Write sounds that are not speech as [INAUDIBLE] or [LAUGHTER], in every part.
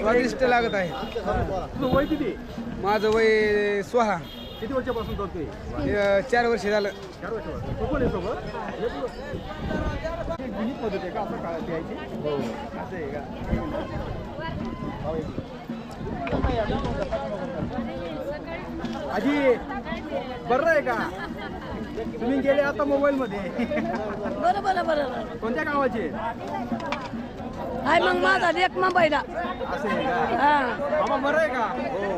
स्वादिष्ट लागत आहे. तुझं वय किती? माझं वय सोहा किती वर्षापासून करतोय? अ, चार वर्ष झालं. चार वर्षापासून. तू पण आहे सोबत? एक जुनी पद्धत आहे का? असं काय प्यायची हो. असं आहे का? एक. आजी बरं आहे का? तुम्ही गेले आता मोबाईल मध्ये बरं बरं बरं. कोणत्या गावाचे? हाय मग माझा लेख मुंबईला असं आहे का हा. बाबा बरं आहे का?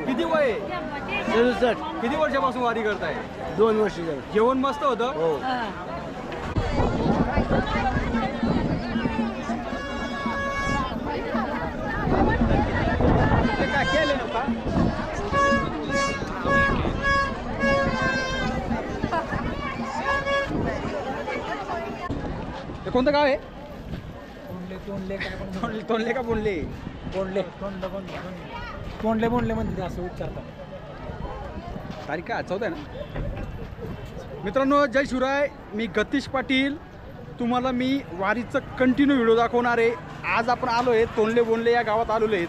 किती वय आहे? किती वर्षापासून वारी करताय? दोन वर्ष झालं. जेवण मस्त होतं? हा. ते काय केलं कोणतं गाव आहे? तोंडले तोंडले का बोंडले? कोंडले कोंडले बोंडले म्हणते असं उच्चारतात. तारीख काय चौदा आहे ना? मित्रांनो जय शिवराय. मी गतीश पाटील. तुम्हाला मी वारीचं कंटिन्यू व्हिडिओ दाखवणार आहे. आज आपण आलो आहे तोंडले बोंडले या गावात आलेलो आहेत.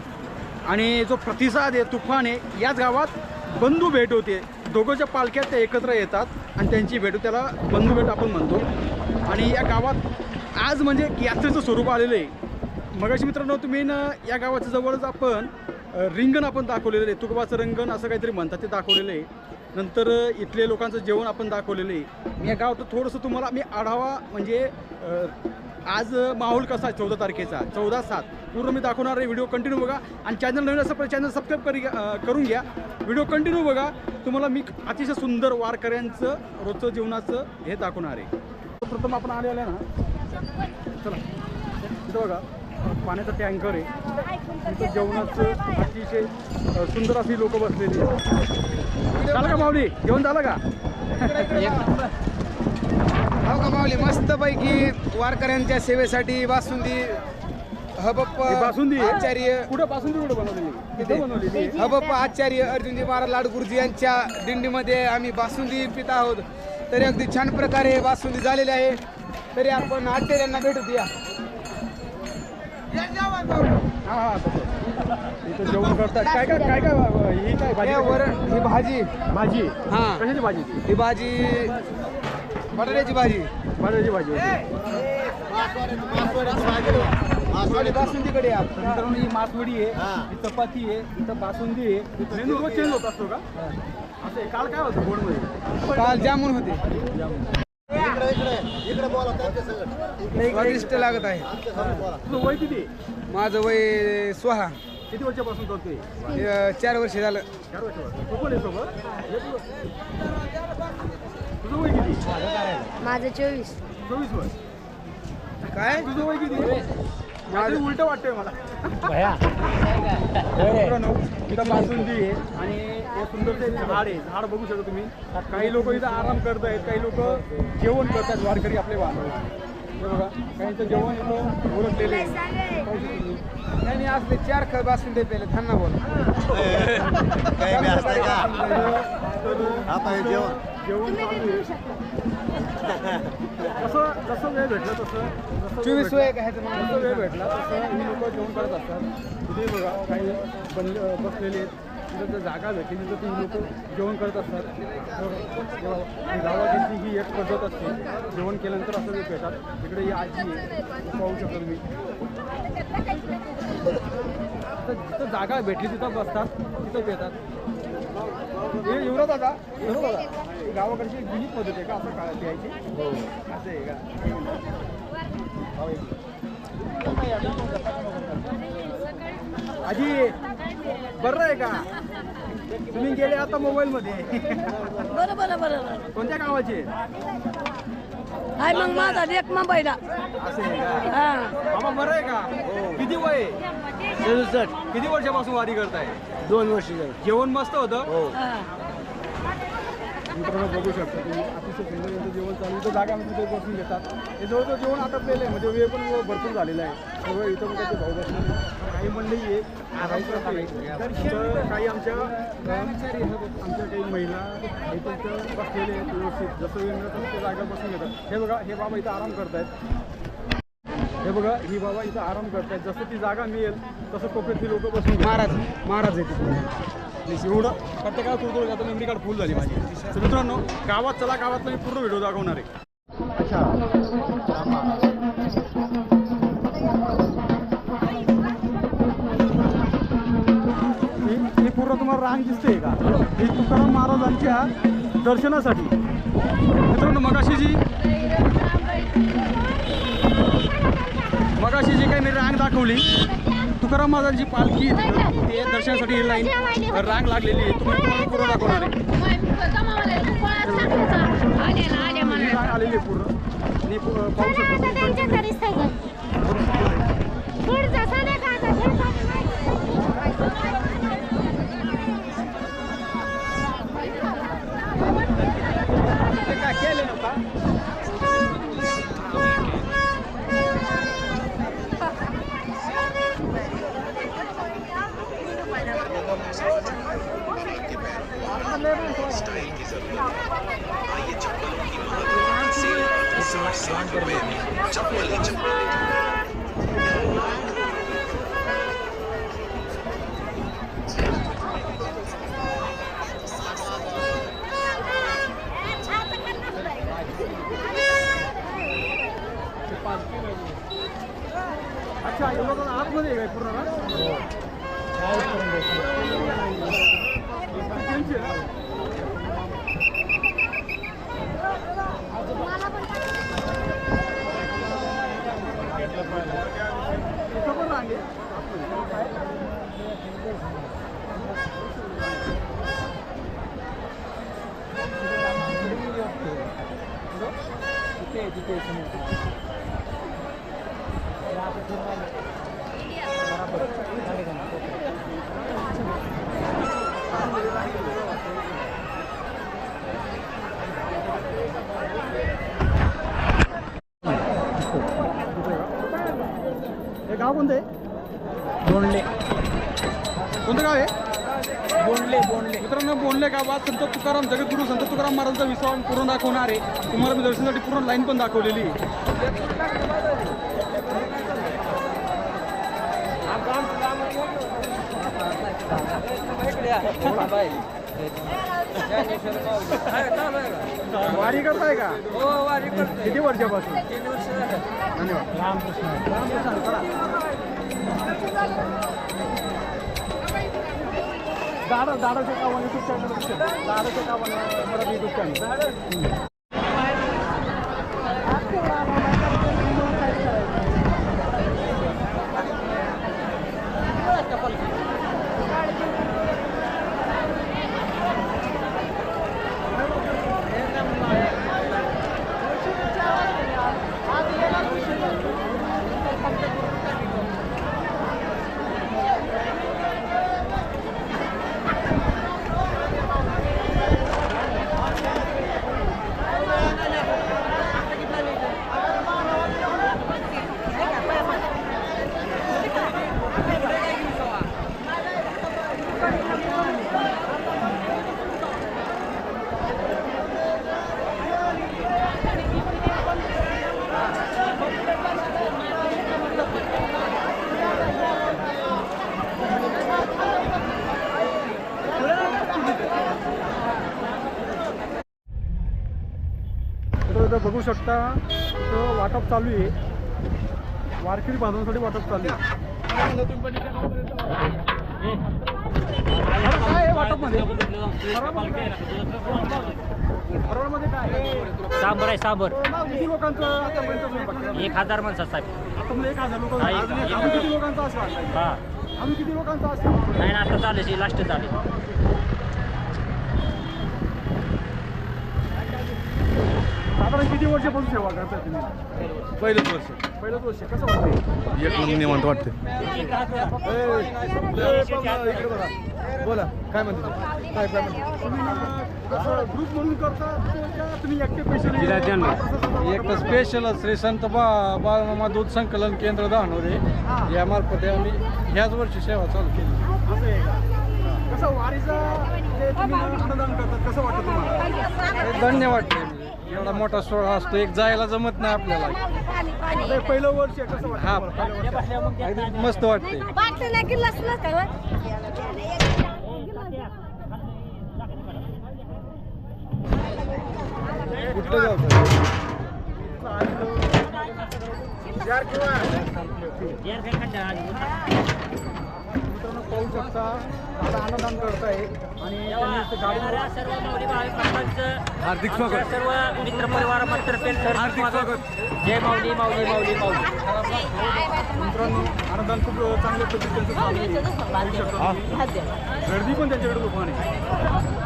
आणि जो प्रतिसाद आहे तुफान आहे याच गावात बंधू भेट होते. दोघंच्या पालख्यात ते एकत्र येतात आणि त्यांची भेट त्याला बंधू भेट आपण म्हणतो. आणि या गावात आज म्हणजे यात्रेचं स्वरूप आलेलं आहे. मगाशी मित्रांनो तुम्ही ना या गावाच्या जवळच आपण रिंगण आपण दाखवलेलं आहे. तुकोबाचं रिंगण असं काहीतरी म्हणतात ते दाखवलेलं आहे. नंतर इथले लोकांचं जेवण आपण दाखवलेलं आहे. मी या गावात थोडंसं तुम्हाला मी आढावा म्हणजे आज माहोल कसा आहे चौदा तारखेचा? चौदा सात. पूर्ण मी दाखवणार आहे. व्हिडिओ कंटिन्यू बघा. आणि चॅनल नवीन असं चॅनल सबस्क्राईब करी करून घ्या. व्हिडिओ कंटिन्यू बघा. तुम्हाला मी अतिशय सुंदर वारकऱ्यांचं रोजचं जीवनाचं हे दाखवणार आहे. प्रथम आपण आलेलं आहे ना. चला. इथं बघा पाण्याचा टँकर आहे. इथं जेवणाचं अतिशय सुंदर अशी लोक बसलेली. झालं का माऊली? जेवण झालं का? हो का माऊली? मस्त पैकी वारकऱ्यांच्या सेवेसाठी बासुंदी हबप्प बासुंदी? आचार्य कुठं बासुंदी कुठं बनवलेली? हबप्प आचार्य अर्जुनजी महाराज लाडगुरुजी यांच्या दिंडीमध्ये आम्ही बासुंदी पित आहोत. तरी अगदी छान प्रकारे बासुंदी झालेली आहे. तरी आपण आचार्यांना भेटू द्या हा हा तसं इथं जेवण करतात. काय काय काय काय ही काय भाजी? वरण ही भाजी. भाजी? हा. कशाची भाजी? ही भाजी बटाट्याची भाजी. बटाट्याची भाजी होती. बासुंदीकडे या. मित्रांनो ही मासवडी आहे ही. चपाती आहे इथं बासुंदी आहे. मेनू रोज चेंज होत असतो का? असं आहे. काल काय होतं गोडमध्ये? काल जामुन होते. स्वादिष्ट लागत आहे. तुझं वय किती? माझं वय सोहा किती वर्षापासून करतोय हे, चार वर्ष झालं. चार वर्षापासून तू पण आहे सोबत? तुझं वय किती? माझं चोवीस. चोवीस वर्ष. काय? तुझं वय किती? माझं उलट वाटतंय मला. मित्रांनो इथं बासुंदी आहे आणि हे सुंदरचं एक झाड आहे. झाड बघू शकता तुम्ही. काही लोक इथं आराम करत आहेत. काही लोक जेवण करतात वारकरी आपले हे बघा. काहींचं जेवण इथं ओळखलेले. नाही नाही असले चार ख बासुंदे पेले. थांना बोल. [LAUGHS] [LAUGHS] जेवण. चालू आहे. कसं जसं वेळ भेटला तसं. जसं वेळ चोवीस काय जसं वेळ भेटला. तसं ही लोक जेवण करत असतात. तिथे बघा काही बनले बसलेले आहेत. तिथं जर जागा भेटली तिथं ती लोक जेवण करत असतात. गावाची ही एक पद्धत असते. जेवण केल्यानंतर असं ते भेटतात. तिकडे ही आजी आहे. पाहू शकता तुम्ही. तर जिथं जागा भेटली तिथं बसतात. तिथं पेतात हे दादा ही गावाकडची एक जुनी पद्धत आहे का? असं काय प्यायची हो. असं आहे का. आजी बरं आहे का? तुम्ही गेले आता मोबाईल मध्ये बरं बरं बरं. कोणत्या गावाचे? हाय मग माझा लेख मुंबईला. हा. बाबा बरं आहे का? किती वय आहे? किती वर्षापासून वारी करताय? दोन वर्ष जेवण मस्त होतं? हा. मित्रांनो बघू शकता तुम्ही अतिशय सुंदर यांचं जेवण चालू इथं जागा म्हणजे तिथे बसून घेतात. हे जवळजवळ जेवण आटपलेलं आहे. म्हणजे वेळ पण भरपूर झालेला आहे. सगळं इथं पण त्याचे भाऊ आहेत. काही मंडळी आहे काही. तर आमच्या आमच्या काही महिला इथं इथं बसलेले आहेत व्यवस्थित. जसं वेळ तसं जागा बसून घेतात. हे बघा हे बाबा इथं आराम करतायत. हे बघा ही बाबा इथं आराम करतात जसं ती जागा मिळेल तसं कोपऱ्यातली लोक बसून. महाराज महाराज आहे नाही, एवढं प्रत्येकाला थोडं थोडं जातं मेमरी कार्ड फुल झाली माझी तर मित्रांनो गावात चला गावातला मी पूर्ण व्हिडिओ दाखवणार आहे. ही ही पूर्ण तुम्हाला रांग दिसते का? ही तुकाराम महाराजांच्या दर्शनासाठी. मित्रांनो मगाशी जी मगाशी जी काही मी रांग दाखवली तुकाराम महाराजांची पालखी. ते दर्शनासाठी ही लाईन रांग लागलेली आहे. तुम्ही तुम्हाला पूर्ण दाखवणार आहे. आलेली पूर्ण. पाहू शकता अच्छा एवढं पण आतमध्ये आहे काय पूर्ण ना त्यांची आहे ना? इथं पण गाव कोणतं आहे? बोंडले. कोणतं गाव आहे? बोंडले बोंडले. मित्रांनो बोलले गावात संत तुकाराम जगद्गुरू संत तुकाराम महाराजांचा विश्वास पूर्ण दाखवणार आहे. तुम्हाला मी दर्शनासाठी पूर्ण लाईन पण दाखवलेली आहे. वारी करताय का? किती वर्षापासून? धन्यवाद. रामकृष्ण. रामकृष्ण. चला. दादा दादाच्या कावाने युट्यूब चॅनल दादाच्या कावाने मराठी युट्यूब चॅनल तर बघू शकता इथं वाटप चालू आहे. वारकरी बांधवांसाठी वाटप चालू आहे. वाटपमध्ये? फराळमध्ये काय? सांबर आहे सांबर. किती लोकांचं केला? एक हजार माणसं साहेब. आता म्हणजे एक हजार हा, किती लोकांचा असला हा. अजून किती लोकांचा असला नाही ना आता चालेल लास्ट चालेल साधारण किती वर्षापासून सेवा करताय तुम्ही? पहिलंच वर्ष. पहिलंच वर्ष. कसं वाटतं एक निवांत वाटते इकडे बघा. बोला काय म्हणते तू? काय काय म्हणते? तुम्ही कसं ग्रुप म्हणून करता का तुम्ही एकटे पैसे एक तर स्पेशल श्री संत बा बाळमामा दूध संकलन केंद्र धानोरे यामार्फत आम्ही ह्याच वर्षी सेवा चालू केली. असं आहे का? कसं वारीचं जे तुम्ही अन्नदान करतात कसं वाटतं तुम्हाला? धन्य वाटते एवढा मोठा सोहळा असतो एक जायला जमत नाही आपल्याला. पहिलं वर्ष हा मस्त वाटते? कुठलं मित्रांनो पाहू शकता. आता अन्नदान करताय आणि हार्दिक स्वागत. सर्व मित्र परिवारातर्फे हार्दिक स्वागत. जय माऊली माऊली माऊली माऊली मित्रांनो अन्नदान खूप चांगल्या पद्धतीचं आहे. गर्दी पण त्यांच्याकडे खूप आहे